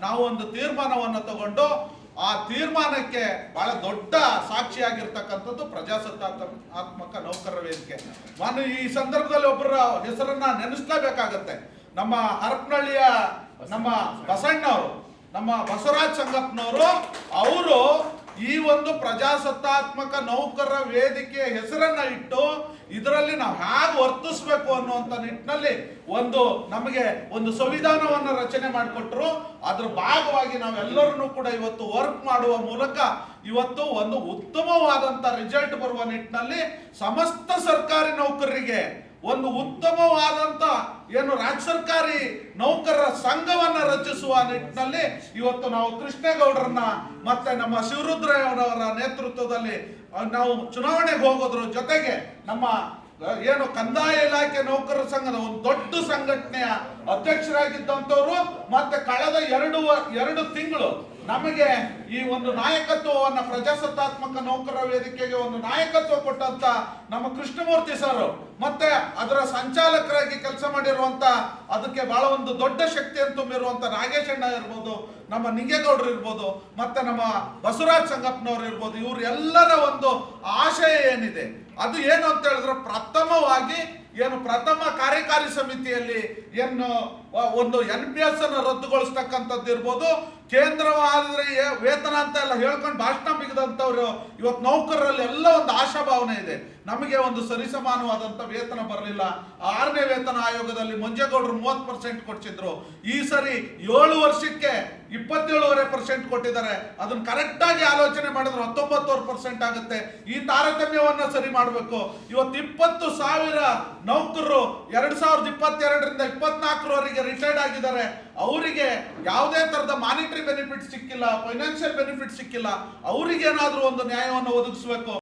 ನಾವು ಒಂದು ತೀರ್ಮಾನವನ್ನು ತಗೊಂಡು ಆ ತೀರ್ಮಾನಕ್ಕೆ ಬಹಳ ದೊಡ್ಡ ಸಾಕ್ಷಿಯಾಗಿರ್ತಕ್ಕಂಥದ್ದು ಪ್ರಜಾಸತ್ತಾತ್ಮಕ ನೌಕರರ ವೇದಿಕೆ. ನಾನು ಈ ಸಂದರ್ಭದಲ್ಲಿ ಒಬ್ಬರ ಹೆಸರನ್ನ ನೆನೆಸ್ಲೇಬೇಕಾಗತ್ತೆ. ನಮ್ಮ ಹರಪನಹಳ್ಳಿಯ ನಮ್ಮ ಬಸಣ್ಣವರು, ನಮ್ಮ ಬಸವರಾಜ್ ಸಂಗಪ್ಪನವರು, ಅವರು ಈ ಒಂದು ಪ್ರಜಾಸತ್ತಾತ್ಮಕ ನೌಕರರ ವೇದಿಕೆಯ ಹೆಸರನ್ನ ಇಟ್ಟು ಇದರಲ್ಲಿ ನಾವು ಹೇಗೆ ವರ್ತಿಸ್ಬೇಕು ಅನ್ನುವಂಥ ನಿಟ್ಟಿನಲ್ಲಿ ಒಂದು ನಮಗೆ ಒಂದು ಸಂವಿಧಾನವನ್ನು ರಚನೆ ಮಾಡಿಕೊಟ್ರು. ಅದ್ರ ಭಾಗವಾಗಿ ನಾವೆಲ್ಲರನ್ನೂ ಕೂಡ ಇವತ್ತು ವರ್ಕ್ ಮಾಡುವ ಮೂಲಕ ಇವತ್ತು ಒಂದು ಉತ್ತಮವಾದಂತ ರಿಸಲ್ಟ್ ಬರುವ ನಿಟ್ಟಿನಲ್ಲಿ ಸಮಸ್ತ ಸರ್ಕಾರಿ ನೌಕರರಿಗೆ ಒಂದು ಉತ್ತಮವಾದಂತ ಏನು ರಾಜ್ಯ ಸರ್ಕಾರಿ ನೌಕರರ ಸಂಘವನ್ನ ರಚಿಸುವ ನಿಟ್ಟಿನಲ್ಲಿ ಇವತ್ತು ನಾವು ಕೃಷ್ಣೇಗೌಡರನ್ನ ಮತ್ತೆ ನಮ್ಮ ಶಿವರುದ್ರಯ್ಯನವರ ನೇತೃತ್ವದಲ್ಲಿ ನಾವು ಚುನಾವಣೆಗೆ ಹೋಗೋದ್ರ ಜೊತೆಗೆ ನಮ್ಮ ಏನು ಕಂದಾಯ ಇಲಾಖೆ ನೌಕರರ ಸಂಘದ ಒಂದು ದೊಡ್ಡ ಸಂಘಟನೆಯ ಅಧ್ಯಕ್ಷರಾಗಿದ್ದಂಥವ್ರು, ಮತ್ತೆ ಕಳೆದ ಎರಡು ಎರಡು ತಿಂಗಳು ನಮಗೆ ಈ ಒಂದು ನಾಯಕತ್ವವನ್ನು ಪ್ರಜಾಸತ್ತಾತ್ಮಕ ನೌಕರರ ವೇದಿಕೆಗೆ ಒಂದು ನಾಯಕತ್ವ ಕೊಟ್ಟಂತ ನಮ್ಮ ಕೃಷ್ಣಮೂರ್ತಿ ಸರ್. ಮತ್ತೆ ಅದರ ಸಂಚಾಲಕರಾಗಿ ಕೆಲಸ ಮಾಡಿರುವಂತ ಅದಕ್ಕೆ ಬಹಳ ಒಂದು ದೊಡ್ಡ ಶಕ್ತಿಯನ್ನು ತುಂಬಿರುವಂತ ನಾಗೇಶ್ ಅಣ್ಣ ಇರ್ಬೋದು, ನಮ್ಮ ನಿಂಗೇಗೌಡರು ಇರ್ಬೋದು, ಮತ್ತೆ ನಮ್ಮ ಬಸವರಾಜ್ ಸಂಗಪ್ಪನವರು ಇರ್ಬೋದು, ಇವ್ರ ಎಲ್ಲರ ಒಂದು ಆಶಯ ಏನಿದೆ? ಅದು ಏನು ಅಂತ ಹೇಳಿದ್ರೆ ಪ್ರಥಮವಾಗಿ ಏನು ಪ್ರಥಮ ಕಾರ್ಯಕಾರಿ ಸಮಿತಿಯಲ್ಲಿ ಏನು ಒಂದು ಎನ್ ಪಿ ಎಸ್ ಅನ್ನು ರದ್ದುಗೊಳಿಸ್ತಕ್ಕಂಥದ್ದು ಇರ್ಬೋದು ಕೇಂದ್ರವಾದ್ರೆ ವೇತನ ಅಂತ ಎಲ್ಲ ಹೇಳ್ಕೊಂಡು ಭಾಷಣ ಬಿಗಿದಂಥವ್ರು ಇವತ್ತು ನೌಕರರಲ್ಲಿ ಎಲ್ಲ ಒಂದು ಆಶಾಭಾವನೆ ಇದೆ. ನಮಗೆ ಒಂದು ಸರಿಸಮಾನವಾದಂತ ವೇತನ ಬರಲಿಲ್ಲ. ಆರನೇ ವೇತನ ಆಯೋಗದಲ್ಲಿ ಮಂಜೇಗೌಡರು ಮೂವತ್ತು ಪರ್ಸೆಂಟ್ ಕೊಡ್ಸಿದ್ರು. ಈ ಸರಿ ಏಳು ವರ್ಷಕ್ಕೆ ಇಪ್ಪತ್ತೇಳುವರೆ ಪರ್ಸೆಂಟ್ ಕೊಟ್ಟಿದ್ದಾರೆ. ಅದನ್ನ ಕರೆಕ್ಟಾಗಿ ಆಲೋಚನೆ ಮಾಡಿದ್ರೆ ಹತ್ತೊಂಬತ್ತುವರೆ ಪರ್ಸೆಂಟ್ ಆಗುತ್ತೆ. ಈ ತಾರತಮ್ಯವನ್ನ ಸರಿ ಮಾಡಬೇಕು. ಇವತ್ತು ಇಪ್ಪತ್ತು ಸಾವಿರ ನೌಕರರು ಎರಡ್ ಸಾವಿರದ ಇಪ್ಪತ್ತೆರಡರಿಂದ ಇಪ್ಪತ್ನಾಲ್ಕರವರೆಗೆ ರಿಟೈರ್ಡ್ ಆಗಿದ್ದಾರೆ. ಅವರಿಗೆ ಯಾವುದೇ ತರದ ಮಾನಿಟರಿ ಬೆನಿಫಿಟ್ ಸಿಕ್ಕಿಲ್ಲ ಫೈನಾನ್ಷಿಯಲ್ ಬೆನಿಫಿಟ್ ಸಿಕ್ಕಿಲ್ಲ ಅವರಿಗೇನಾದ್ರೂ ಒಂದು ನ್ಯಾಯವನ್ನು ಒದಗಿಸಬೇಕು.